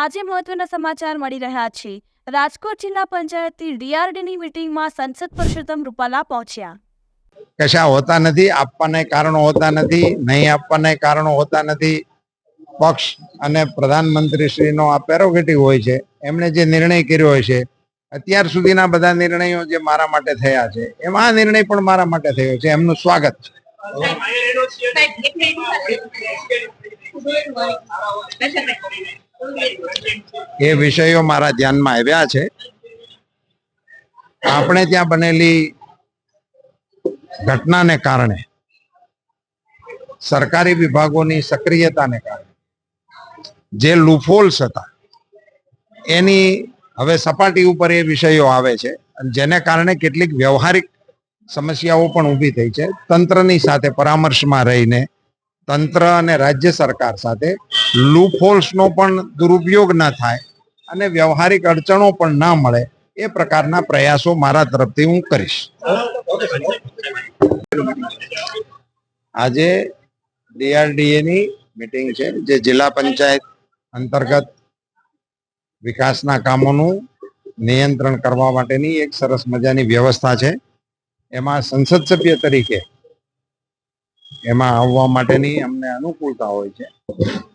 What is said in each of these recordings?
આજે મહત્વના સમાચાર મળી રહ્યા છે. રાજકોટ જિલ્લા પંચાયતની ડીઆરડીની મીટિંગમાં સંસદ પુરુષોત્તમ રૂપાલા પહોંચ્યા. કશા હોતા નથી આપવાને કારણો હોતા નથી નહીં આપવાને કારણો હોતા નથી. પક્ષ અને પ્રધાનમંત્રી શ્રીનો આ પેરોગેટિવ હોય છે. એમણે જે નિર્ણય કર્યો હોય છે અત્યાર સુધીના બધા નિર્ણયો જે મારા માટે થયા છે એમાં આ નિર્ણય પણ મારા માટે થયો છે એમનું સ્વાગત છે. એ વિષયો મારા ધ્યાનમાં આવ્યા છે. આપણે ત્યાં બનેલી ઘટનાને કારણે, સરકારી વિભાગોની સક્રિયતાને કારણે, જે લૂફોલ્સ હતા, એની હવે સપાટી ઉપર એ વિષયો આવે છે. જેને કારણે કેટલીક વ્યવહારિક સમસ્યાઓ પણ ઊભી થઈ છે. તંત્રની સાથે પરામર્શમાં રહીને તંત્ર અને રાજ્ય સરકાર સાથે લૂપહોલ્સનો પણ દુરુપયોગ ન થાય અને વ્યવહારિક અડચણો પણ ના મળે એ પ્રકારના પ્રયાસો મારા તરફથી હું કરીશ. આજે ડીઆરડીએની મિટિંગ છે, જે જિલ્લા પંચાયત અંતર્ગત વિકાસના કામોનું નિયંત્રણ કરવા માટેની એક સરસ મજાની વ્યવસ્થા છે. એમાં સંસદ સભ્ય તરીકે એમાં આવવા માટેની અમને અનુકૂળતા હોય છે.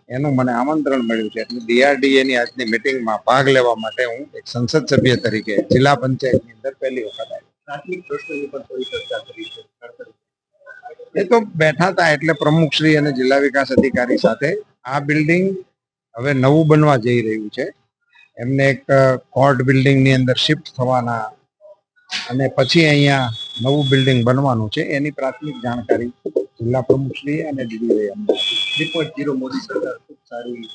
એનું મને આમંત્રણ મળ્યું છે. એટલે ડીઆરડીએ ની આજની મિટિંગમાં ભાગ લેવા માટે હું એક સંસદ સભ્ય તરીકે જિલ્લા પંચાયતની અંદર પહેલી વખત આવ્યો. પ્રશ્નોની પણ થોડી ચર્ચા કરી છે. એ તો બેઠા હતા એટલે પ્રમુખ શ્રી અને જિલ્લા વિકાસ અધિકારી સાથે આ બિલ્ડિંગ હવે નવું બનવા જઈ રહ્યું છે. એમને એક કોર્ટ બિલ્ડિંગની અંદર શિફ્ટ થવાના અને પછી અહીંયા નવું બિલ્ડિંગ બનવાનું છે. એની પ્રાથમિક જાણકારી જિલ્લા પ્રમુખશ્રી અને ડીડીઓ અમને થ્રી પોઈન્ટ મોદી સરકાર ખૂબ સારી.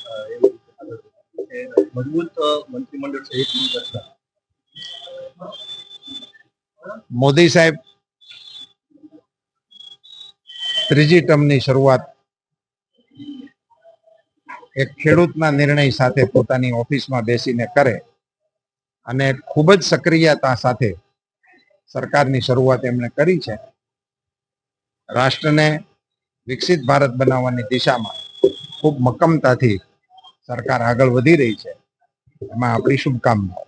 મજબૂત મંત્રીમંડળ સહિતની મોદી સાહેબ, ત્રીજી ટર્મની શરૂઆત એક ખેડૂતના નિર્ણય સાથે પોતાની ઓફિસમાં બેસીને કરે અને ખૂબ જ સક્રિયતા સાથે સરકારની શરૂઆત એમણે કરી છે રાષ્ટ્રને વિકસિત ભારત બનાવવાની દિશામાં ખૂબ મક્કમતાથી સરકાર આગળ વધી રહી છે. એમાં આપણી શુભકામનાઓ.